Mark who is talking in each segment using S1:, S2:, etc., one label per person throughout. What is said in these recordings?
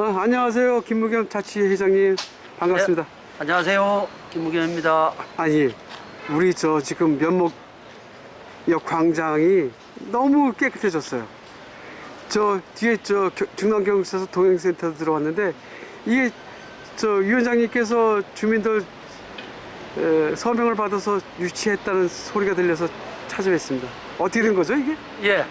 S1: 어, 안녕하세요. 김무겸 자치 회장님. 반갑습니다.
S2: 안녕하세요. 김무겸입니다.
S1: 아니, 우리 저 지금 면목역 광장이 너무 깨끗해졌어요. 저 뒤에 저 겨- 중남경찰서 동행센터 들어왔는데 이게 저 위원장님께서 주민들 에, 서명을 받아서 유치했다는 소리가 들려서 찾아뵙습니다. 어떻게 된 거죠 이게?
S2: 예.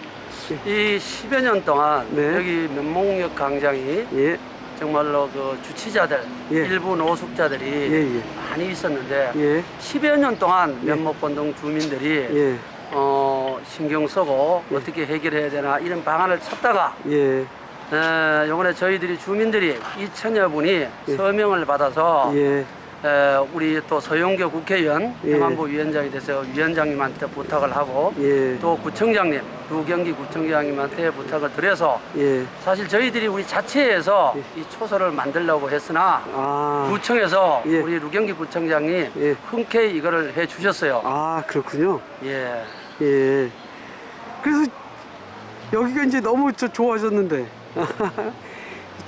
S2: 이 10여 년 동안
S1: 네.
S2: 여기 면목역 광장이
S1: 예,
S2: 정말로 그 주치자들,
S1: 예.
S2: 일부 노숙자들이
S1: 예, 예.
S2: 많이 있었는데
S1: 예,
S2: 10여 년 동안
S1: 예.
S2: 면목본동 주민들이
S1: 예,
S2: 어, 신경 쓰고 어떻게 해결해야 되나 이런 방안을 찾다가
S1: 예,
S2: 에, 요번에 저희들이 주민들이 2천여 분이
S1: 예.
S2: 서명을 받아서
S1: 예,
S2: 에, 우리 또 서용교 국회의원
S1: 예.
S2: 행안부 위원장이 돼서 위원장님한테 부탁을 하고
S1: 예,
S2: 또 구청장님, 유경기 구청장님한테 부탁을 드려서
S1: 예.
S2: 사실 저희들이 우리 자체에서
S1: 예.
S2: 이 초소를 만들려고 했으나
S1: 아,
S2: 구청에서
S1: 예.
S2: 우리 루경기 구청장이
S1: 예.
S2: 흔쾌히 이거를 해 주셨어요.
S1: 아 그렇군요.
S2: 예.
S1: 예. 그래서 여기가 이제 너무 저 좋아졌는데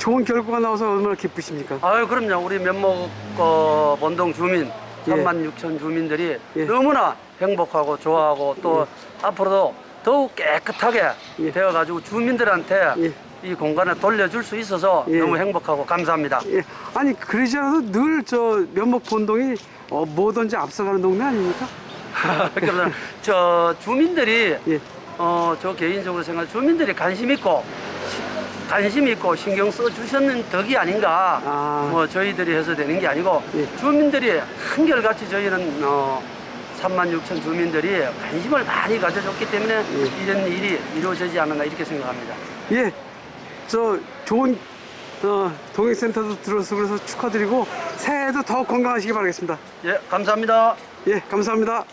S1: 좋은 결과가 나와서 얼마나 기쁘십니까?
S2: 아유 그럼요. 우리 면목 어, 본동 주민
S1: 예.
S2: 3만 6천 주민들이
S1: 예.
S2: 너무나 행복하고 좋아하고 또 앞으로도 더욱 깨끗하게
S1: 예.
S2: 되어가지고 주민들한테
S1: 예.
S2: 이 공간을 돌려줄 수 있어서
S1: 예.
S2: 너무 행복하고 감사합니다.
S1: 예. 아니 그러지 않아도 늘 저 면목 본동이 어, 뭐든지 앞서가는 동네 아닙니까?
S2: 그러면 저 주민들이
S1: 예.
S2: 어 저 개인적으로 생각 주민들이 관심 있고 시- 관심 있고 신경 써 주셨는 덕이 아닌가
S1: 아.
S2: 뭐 저희들이 해서 되는 게 아니고
S1: 예.
S2: 주민들이 한결같이 저희는 어 3만 6천 주민들이 관심을 많이 가져줬기 때문에
S1: 예.
S2: 이런 일이 이루어지지 않았나 이렇게 생각합니다.
S1: 예. 저 좋은 어, 동행센터도 들어서 그래서 축하드리고 새해에도 더 건강하시기 바라겠습니다.
S2: 예, 감사합니다.
S1: 예, 감사합니다.